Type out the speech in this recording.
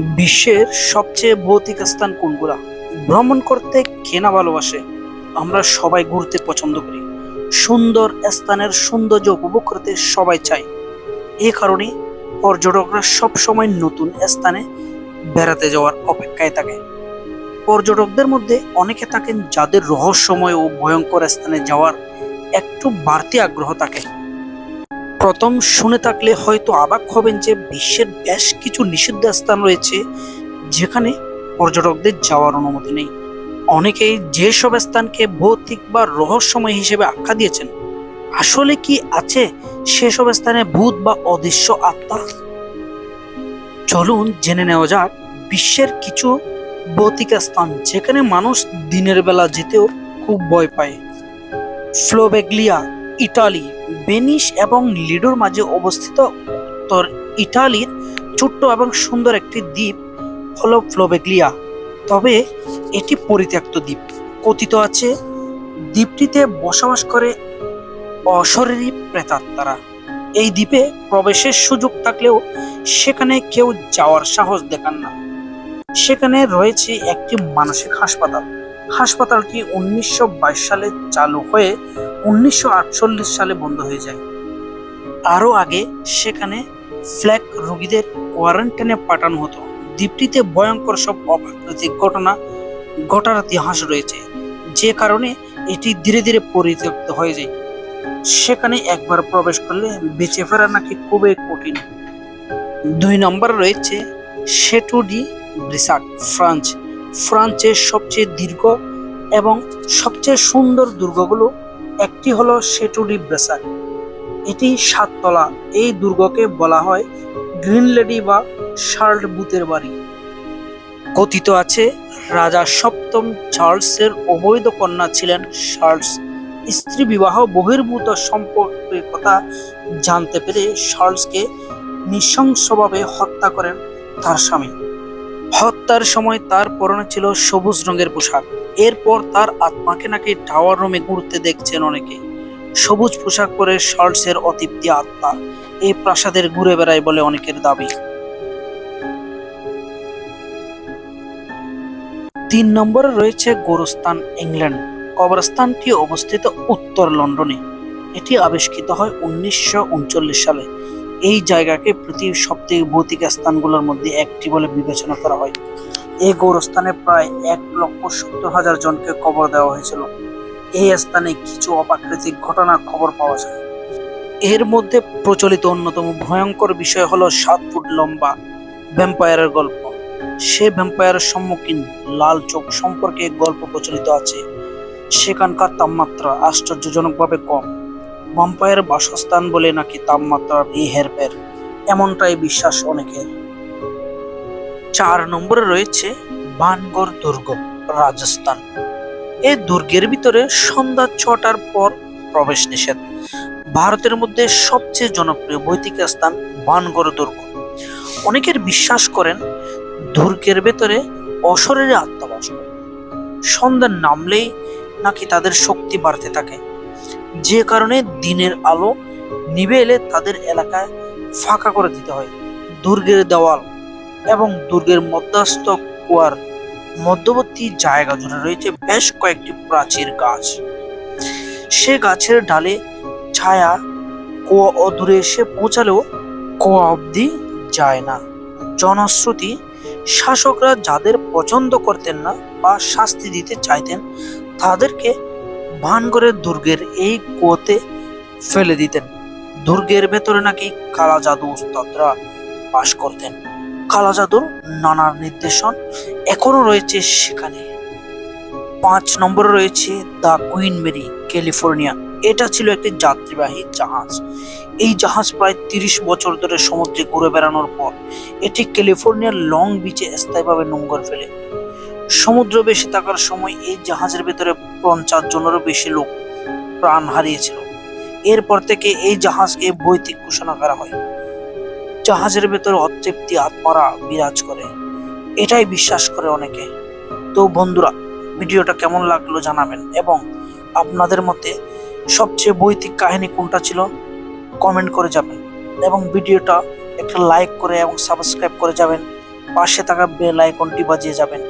বিশ্বের সবচেয়ে ভৌতিক স্থান কোনগুলা? ভ্রমণ করতে কেনা ভালোবাসে? আমরা সবাই ঘুরতে পছন্দ করি। সুন্দর স্থানের সৌন্দর্য উপভোগ করতে সবাই চাই। এ কারণে পর্যটকরা সবসময় নতুন স্থানে বেড়াতে যাওয়ার অপেক্ষায় থাকে। পর্যটকদের মধ্যে অনেকে থাকেন যাদের রহস্যময় ও ভয়ঙ্কর স্থানে যাওয়ার একটু বাড়তি আগ্রহ থাকে। প্রথম শুনে থাকলে হয়তো অবাক হবেন যে বিশ্বের বেশ কিছু নিষিদ্ধ স্থান রয়েছে যেখানে পর্যটকদের যাওয়ার অনুমতি নেই। অনেকেই যেসব স্থানকে ভৌতিক বা রহস্যময় হিসেবে আখ্যা দিয়েছেন, আসলে কি আছে সেসব স্থানে ভূত বা অদৃশ্য আত্মা? চলুন জেনে নেওয়া যাক বিশ্বের কিছু ভৌতিক স্থান যেখানে মানুষ দিনের বেলা যেতেও খুব ভয় পায়। ফ্লোবেগলিয়া, ইটালি বেনিস এবং লিডোর মাঝে অবস্থিত উত্তর ইটালির ছোট্ট এবং সুন্দর একটি দ্বীপ হলো ফ্লোবেগলিয়া। তবে এটি পরিত্যক্ত দ্বীপ। কথিত আছে, দ্বীপটিতে বসবাস করে অশরীরী প্রেতাত্মারা। এই দ্বীপে প্রবেশের সুযোগ থাকলেও সেখানে কেউ যাওয়ার সাহস দেখান না। সেখানে রয়েছে একটি মানসিক হাসপাতাল। হাসপাতালটি উনিশশো বাইশ সালে চালু হয়ে উনিশশো আটচল্লিশ সালে বন্ধ হয়ে যায়। আরও আগে সেখানে ফ্ল্যাগ রোগীদের কোয়ারেন্টাইনে পাঠানো হতো। দ্বীপটিতে ভয়ঙ্কর সব অপ্রাকৃতিক ঘটনা ঘটার ইতিহাস রয়েছে। যে কারণে এটি ধীরে ধীরে পরিত্যক্ত হয়ে যায়। সেখানে একবার প্রবেশ করলে বেঁচে ফেরা নাকি খুবই কঠিন। দুই নম্বর রয়েছে সেটুডি ব্রিসাক ফ্রান্স। ফ্রান্সের সবচেয়ে দীর্ঘ এবং সবচেয়ে সুন্দর দুর্গগুলো একটি হলো সেটুডি ব্রেসাক এটি সাততলা। এই দুর্গকে বলা হয় গ্রিন লেডি বা শার্লড বুথের বাড়ি। কথিত আছে, রাজা সপ্তম চার্লসের অবৈধ কন্যা ছিলেন শার্লস। স্ত্রী বিবাহ বহির্ভূত সম্পর্কের কথা জানতে পেরে শার্লসকে নৃশংসভাবে হত্যা করেন তার স্বামী। হত্যার সময় তার পরনে ছিল সবুজ রঙের পোশাক। এরপর তার আত্মাকে নাকি টাওয়ার রুমে ঘুরতে দেখছেন অনেকে। সবুজ পোশাক পরে শার্লসের অতৃপ্তি আত্মা। এই প্রাসাদের ঘুরে বেড়ায় বলে অনেকের দাবি। তিন নম্বরে রয়েছে গোরস্থান, ইংল্যান্ড। কবরস্থানটি অবস্থিত উত্তর লন্ডনে। এটি আবিষ্কৃত হয় উনিশশো উনচল্লিশ সালে। এই জায়গাকে পৃথিবীর সবথেকে ভৌতিক স্থানগুলোর মধ্যে একটি বলে বিবেচনা করা হয়। এই গৌরস্থানে প্রায় এক লক্ষ সত্তর হাজার জনকে কবর দেওয়া হয়েছিল। এই স্থানে কিছু অপ্রাকৃতিক ঘটনার খবর পাওয়া যায়। এর মধ্যে প্রচলিত অন্যতম ভয়ঙ্কর বিষয় হলো সাত ফুট লম্বা ভ্যাম্পায়ারের গল্প। সে ভ্যাম্পায়ারের সম্মুখীন লাল চোখ সম্পর্কে গল্প প্রচলিত আছে। সেখানকার তাপমাত্রা আশ্চর্যজনকভাবে কম। ভাম্পায়ের বাসস্থান বলে নাকি তাপমাত্রা এই হেরফের এমনটাই বিশ্বাস অনেকের চার নম্বরে রয়েছে বানগড় দুর্গ, রাজস্থান। এই দুর্গের ভিতরে সন্ধ্যা ছটার পর প্রবেশ নিষেধ। ভারতের মধ্যে সবচেয়ে জনপ্রিয় বৈদিক স্থান বানগড় দুর্গ। অনেকের বিশ্বাস করেন দুর্গের ভেতরে অশরীরে আত্মা বাস করে। সন্ধ্যা নামলেই নাকি তাদের শক্তি বাড়তে থাকে। যে কারণে দিনের আলো নিভে এলে তাদের এলাকায় ফাঁকা করে দিতে হয়। দুর্গের দেওয়াল এবং দুর্গের মধ্যস্থ কুয়ার মধ্যবর্তী জায়গা জুড়ে রয়েছে বেশ কয়েকটি প্রাচীর গাছ। সে গাছের ডালে ছায়া কুয়া অদূরে এসে পৌঁছালেও কুয়া অবধি যায় না। জনশ্রুতি, শাসকরা যাদের পছন্দ করতেন না বা শাস্তি দিতে চাইতেন, তাদেরকে ভানগড়ের দুর্গের এই কুয়োতে ফেলে দিতেন। দুর্গের ভেতরে নাকি কালা জাদু উস্তাদরা বাস করতেন। কালা জাদুর নানার নির্দেশন এখনও রয়েছে সেখানে। পাঁচ নম্বরে রয়েছে দ্য কুইন মেরি, ক্যালিফোর্নিয়া। এটা ছিল একটি যাত্রীবাহী জাহাজ। এই জাহাজ প্রায় তিরিশ বছর ধরে সমুদ্রে ঘুরে বেড়ানোর পর এটি ক্যালিফোর্নিয়ার লং বিচে স্থায়ীভাবে নোংর ফেলে। সমুদ্র বেশি থাকার সময় এই জাহাজের ভেতরে পঞ্চাশ জনেরও বেশি লোক প্রাণ হারিয়েছিল। এরপর থেকে এই জাহাজকে বৈদিক ঘোষণা করা হয়। জাহাজের ভেতরে অতৃপ্তি আত্মারা বিরাজ করে। এটাই বিশ্বাস করে অনেকে। তো বন্ধুরা, ভিডিওটা কেমন লাগল জানাবেন এবং আপনাদের মতে সবচেয়ে বৈদিক কাহিনী কোনটা ছিল কমেন্ট করে যাবেন এবং ভিডিওটা একটা লাইক করে এবং সাবস্ক্রাইব করে যাবেন। পাশে থাকা বেল আইকনটি বাজিয়ে যাবেন।